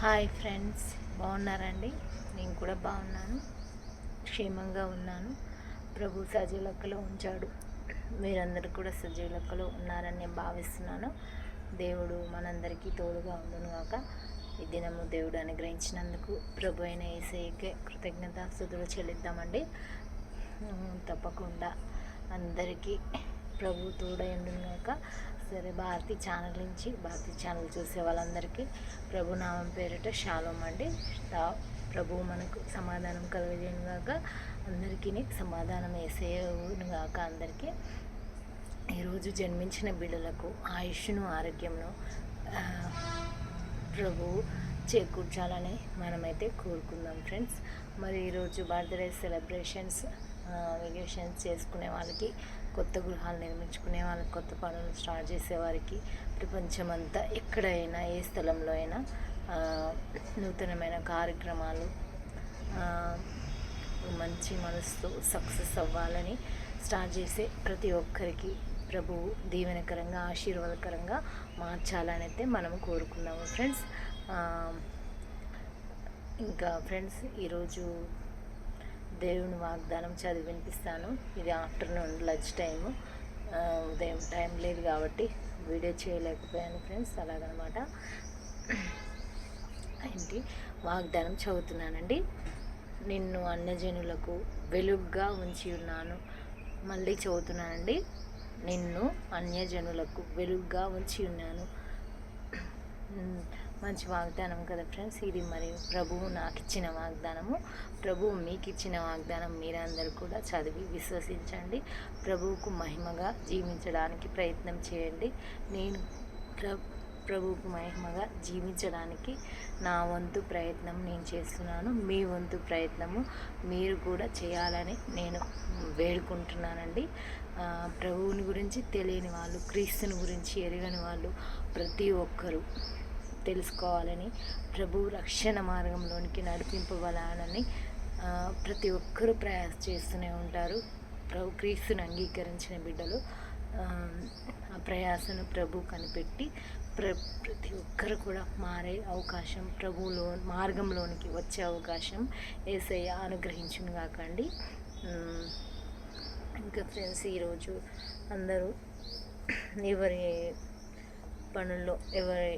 Hi friends బాగున్నారండి? నేను కూడా బాగున్నాను. క్షేమంగా ఉన్నాను. ప్రభు సజీవ లెక్కలో ఉంచాడు. మీరందరూ కూడా సజీవ లెక్కలో ఉన్నారని నేను భావిస్తున్నాను. దేవుడు మనందరికీ తోడుగా ఉండును కాక ఈ దినము దేవుడు అనుగ్రహించినందుకు ప్రభు అయిన ఏసైకే కృతజ్ఞత సుధులు చెల్లిద్దామండి. తప్పకుండా అందరికీ ప్రభు తోడైండును కాక సరే భారతి ఛానల్ నుంచి భారతి ఛానల్ చూసే వాళ్ళందరికీ ప్రభు నామం పేరిట షాలోమ్ అండి. తా- ప్రభు మనకు సమాధానం కలగజేయను గాక అందరికీ సమాధానం వేసేయను గాక అందరికీ. ఈరోజు జన్మించిన బిడ్డలకు ఆయుష్ను ఆరోగ్యంను ప్రభువు ప్రభు చేకూర్చాలని మనమైతే కోరుకుందాం ఫ్రెండ్స్. మరి ఈరోజు బర్త్డే సెలబ్రేషన్స్ వెకేషన్స్ చేసుకునే వాళ్ళకి కొత్త గృహాలు నిర్మించుకునే వాళ్ళకి కొత్త పనులు స్టార్ట్ చేసేవారికి ప్రపంచం ప్రపంచమంతా ఎక్కడైనా ఏ స్థలంలో అయినా నూతనమైన కార్యక్రమాలు మంచి మనసుతో సక్సెస్ అవ్వాలని స్టార్ట్ చేసే ప్రతి ఒక్కరికి ప్రభువు దీవెనకరంగా ఆశీర్వాదకరంగా మార్చాలని అయితే మనం కోరుకున్నాము. ఫ్రెండ్స్ ఇంకా ఫ్రెండ్స్ ఈరోజు దేవుని వాగ్దానం చదివి వినిపిస్తాను ఇది ఆఫ్టర్నూన్ లంచ్ టైము. ఉదయం టైం లేదు కాబట్టి వీడియో చేయలేకపోయాను ఫ్రెండ్స్. అలాగనమాట. ఏంటి? వాగ్దానం చదువుతున్నానండి. నిన్ను అన్నజనులకు వెలుగుగా ఉంచి ఉన్నాను. మళ్ళీ చదువుతున్నానండి. నిన్ను అన్యజనులకు వెలుగుగా ఉంచి ఉన్నాను. మంచి వాగ్దానం కదా ఫ్రెండ్స్ ఇది మరి ప్రభువు నాకు ఇచ్చిన వాగ్దానము. ప్రభువు మీకు ఇచ్చిన వాగ్దానం మీరందరూ కూడా చదివి విశ్వసించండి. ప్రభువుకు మహిమగా జీవించడానికి ప్రయత్నం చేయండి. నేను ప్ర ప్రభువుకు మహిమగా జీవించడానికి నా వంతు ప్రయత్నం నేను చేస్తున్నాను. మీ వంతు ప్రయత్నము మీరు కూడా చేయాలని నేను వేడుకుంటున్నానండి. ప్రభువుని గురించి తెలియని వాళ్ళు క్రీస్తుని గురించి ఎరగని వాళ్ళు ప్రతి ఒక్కరూ తెలుసుకోవాలని ప్రభు రక్షణ మార్గంలోనికి నడిపింపవలనని ప్రతి ఒక్కరూ ప్రయాస చేస్తూనే ఉంటారు. ప్రభు క్రీస్తుని అంగీకరించిన బిడ్డలు ఆ, ప్రయాసను ప్రభు కనిపెట్టి ప్ర ప్రతి ఒక్కరు కూడా మారే అవకాశం ప్రభువులో మార్గంలోనికి వచ్చే అవకాశం ఏసయ్య అనుగ్రహించును కాకండి ఇంకా ఫ్రెండ్స్ ఈరోజు అందరూ ఎవరి పనుల్లో ఎవరి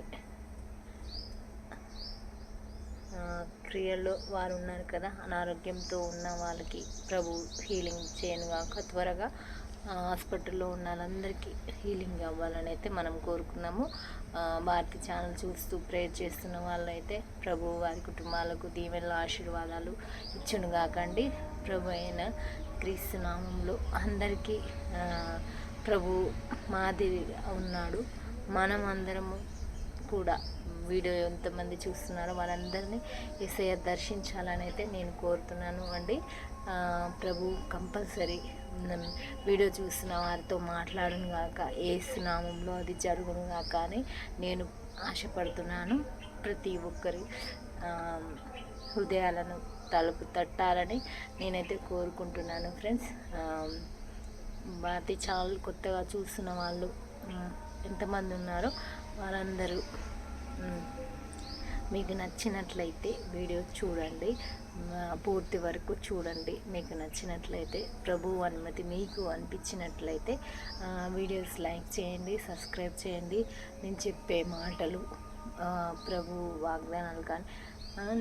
క్రియల్లో వారు ఉన్నారు కదా. అనారోగ్యంతో ఉన్న వాళ్ళకి ప్రభు హీలింగ్ చేయను కాక త్వరగా హాస్పిటల్లో ఉన్న వాళ్ళందరికీ హీలింగ్ అవ్వాలని అయితే మనం కోరుకున్నాము. భారతి ఛానల్ చూస్తూ ప్రేయర్ చేస్తున్న వాళ్ళైతే ప్రభు వారి కుటుంబాలకు దీవెనల ఆశీర్వాదాలు ఇచ్చును కాకండి ప్రభు అయిన క్రీస్తు నామంలో అందరికీ ప్రభు మాదిరిగా ఉన్నాడు. మనం అందరము కూడా వీడియో ఎంతమంది చూస్తున్నారో వాళ్ళందరినీ ఏసయ్య దర్శించాలని అయితే నేను కోరుతున్నాను అండి. ప్రభు కంపల్సరీ వీడియో చూసిన వారితో మాట్లాడను గాక ఏ స్నామంలో అది జరుగును గాక అని నేను ఆశపడుతున్నాను. ప్రతి ఒక్కరి హృదయాలను తలుపు తట్టాలని నేనైతే కోరుకుంటున్నాను ఫ్రెండ్స్. భారతి ఛానల్ కొత్తగా చూస్తున్న వాళ్ళు ఎంతమంది ఉన్నారో వాళ్ళందరూ. మీకు నచ్చినట్లయితే వీడియో చూడండి. పూర్తి వరకు చూడండి. మీకు నచ్చినట్లయితే ప్రభు అనుమతి మీకు అనిపించినట్లయితే వీడియోస్ లైక్ చేయండి సబ్స్క్రైబ్ చేయండి. నేను చెప్పే మాటలు ప్రభు వాగ్దానాలు కానీ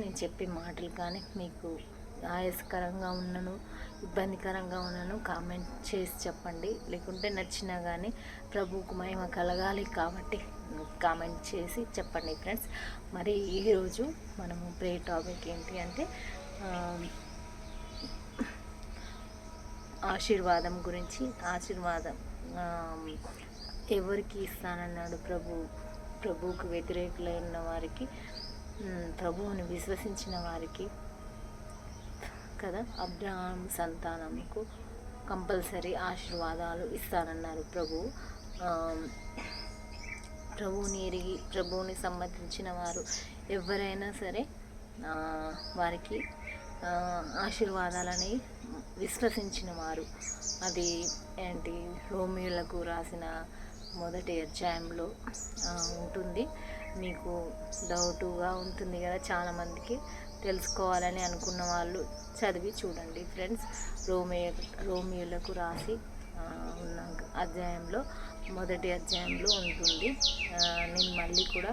నేను చెప్పే మాటలు కానీ మీకు ఆయాసకరంగా ఉన్నను ఇబ్బందికరంగా ఉన్నను కామెంట్ చేసి చెప్పండి. లేకుంటే నచ్చినా కానీ ప్రభువుకు మహిమ కలగాలి కాబట్టి కామెంట్ చేసి చెప్పండి ఫ్రెండ్స్ మరి ఈరోజు మనము ప్రే టాపిక్ ఏంటి అంటే ఆశీర్వాదం గురించి ఆశీర్వాదం ఎవరికి ఇస్తానన్నాడు ప్రభు ప్రభువుకు వ్యతిరేకులైన వారికి ప్రభువుని విశ్వసించిన వారికి కదా అబ్రహాం సంతానంకు కంపల్సరీ ఆశీర్వాదాలు ఇస్తానన్నారు ప్రభు. ప్రభువుని ఎరిగి ప్రభువుని సంబంధించిన వారు ఎవరైనా సరే వారికి ఆశీర్వాదాలని విశ్వసించిన వారు. అది ఏంటి? రోమియోలకు రాసిన మొదటి అధ్యాయంలో ఉంటుంది. మీకు డౌటుగా ఉంటుంది కదా చాలామందికి తెలుసుకోవాలని అనుకున్న వాళ్ళు చదివి చూడండి ఫ్రెండ్స్. రోమియో రోమియోలకు రాసి ఉన్న అధ్యాయంలో మొదటి అధ్యాయంలో ఉంటుంది. నేను మళ్ళీ కూడా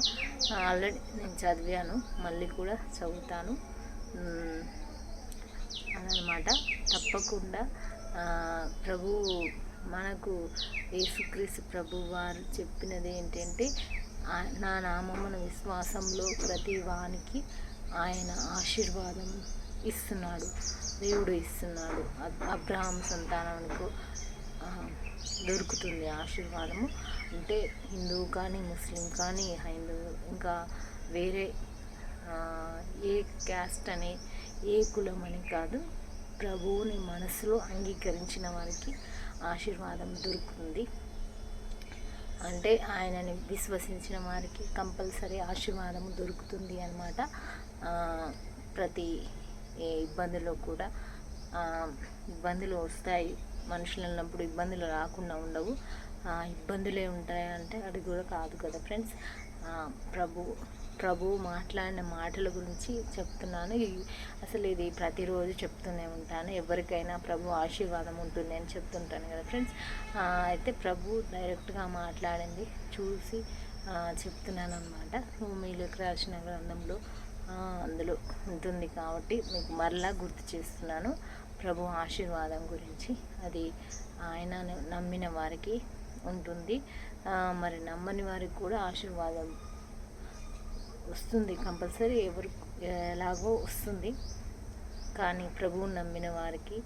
ఆల్రెడీ నేను చదివాను మళ్ళీ కూడా చదువుతాను. అదనమాట. తప్పకుండా ప్రభు మనకు యేసుక్రీస్తు ప్రభు వారు చెప్పినది ఏంటంటే నా నామమున విశ్వాసంలో ప్రతి వానికి ఆయన ఆశీర్వాదం ఇస్తున్నాడు దేవుడు ఇస్తున్నాడు. అబ్రహాం సంతానానికి దొరుకుతుంది ఆశీర్వాదము. అంటే హిందువు కానీ ముస్లిం కానీ హైందూ ఇంకా వేరే ఏ క్యాస్ట్ అని ఏ కులం అని కాదు ప్రభువుని మనసులో అంగీకరించిన వారికి ఆశీర్వాదం దొరుకుతుంది. అంటే ఆయనని విశ్వసించిన వారికి కంపల్సరీ ఆశీర్వాదం దొరుకుతుంది అనమాట ప్రతి ఏ ఇబ్బందిలో కూడా ఇబ్బందులు వస్తాయి. మనుషులు ఉన్నప్పుడు ఇబ్బందులు రాకుండా ఉండవు. ఆ, ఇబ్బందులే ఉంటాయంటే అది కూడా కాదు కదా ఫ్రెండ్స్. ప్రభు ప్రభు మాట్లాడిన మాటల గురించి చెప్తున్నాను. అసలు ఇది ప్రతిరోజు చెప్తూనే ఉంటాను. ఎవరికైనా ప్రభు ఆశీర్వాదం ఉంటుంది అని చెప్తుంటాను కదా ఫ్రెండ్స్. అయితే ప్రభు డైరెక్ట్గా మాట్లాడింది చూసి చెప్తున్నాను అనమాట మీలోకి రాసిన గ్రంథంలో అందులో ఉంటుంది కాబట్టి మీకు మరలా గుర్తు చేస్తున్నాను. ప్రభు ఆశీర్వాదం గురించి అది ఆయన నమ్మిన వారికి ఉంటుంది. మరి నమ్మని వారికి కూడా ఆశీర్వాదం వస్తుంది కంపల్సరీ ఎవరు ఎలాగో వస్తుంది. కానీ ప్రభువుని నమ్మిన వారికి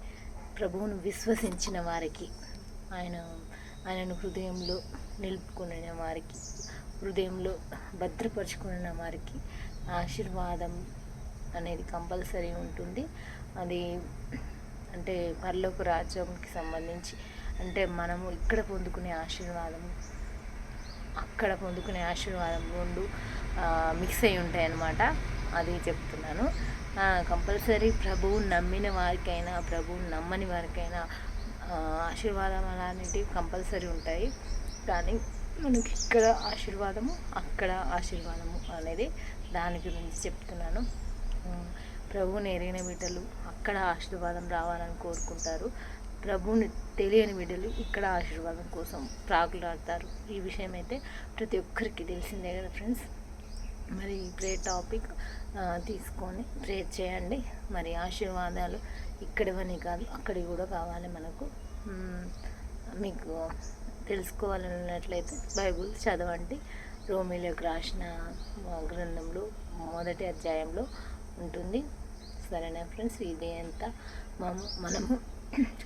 ప్రభువును విశ్వసించిన వారికి ఆయన ఆయనను హృదయంలో నిలుపుకున్న వారికి హృదయంలో భద్రపరుచుకున్న వారికి ఆశీర్వాదం అనేది కంపల్సరీ ఉంటుంది. అది అంటే పరలోక రాజ్యంకి సంబంధించి అంటే మనము ఇక్కడ పొందుకునే ఆశీర్వాదము అక్కడ పొందుకునే ఆశీర్వాదం రెండు మిక్స్ అయి ఉంటాయి అన్నమాట అది చెప్తున్నాను. కంపల్సరీ ప్రభువు నమ్మిన వారికైనా ప్రభువు నమ్మని వారికైనా ఆశీర్వాదం అలాంటివి కంపల్సరీ ఉంటాయి. కానీ మనకి ఇక్కడ ఆశీర్వాదము అక్కడ ఆశీర్వాదము అనేది దాని గురించి చెప్తున్నాను. ప్రభువుని ఎరిగిన బిడ్డలు అక్కడ ఆశీర్వాదం రావాలని కోరుకుంటారు. ప్రభువుని తెలియని బిడ్డలు ఇక్కడ ఆశీర్వాదం కోసం ప్రాకులాడతారు. ఈ విషయం అయితే ప్రతి ఒక్కరికి తెలిసిందే కదా ఫ్రెండ్స్. మరి ప్రే టాపిక్ తీసుకొని ప్రే చేయండి. మరి ఆశీర్వాదాలు ఇక్కడివని కాదు అక్కడివి కూడా కావాలి మనకు. మీకు తెలుసుకోవాలన్నట్లయితే బైబుల్ చదవండి. రోమిలోకి రాసిన గ్రంథంలో మొదటి అధ్యాయంలో ఉంటుంది. సరేనా ఫ్రెండ్స్ ఇదే అంతా మనము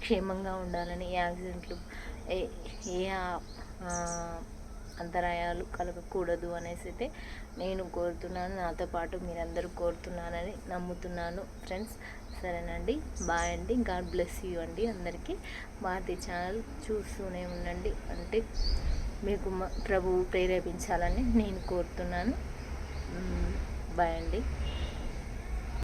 క్షేమంగా ఉండాలని ఏ యాక్సిడెంట్లు ఏ ఏ అంతరాయాలు కలగకూడదు అనేసి అయితే నేను కోరుతున్నాను. నాతో పాటు మీరందరూ కోరుతున్నానని నమ్ముతున్నాను ఫ్రెండ్స్. సరేనండి బాయ్ అండి. గాడ్ బ్లెస్ యూ అండి అందరికీ. భారతీ ఛానల్ చూస్తూనే ఉండండి. అంటే మీకు ప్రభువు ప్రేరేపించాలని నేను కోరుతున్నాను. బాయ్ అండి.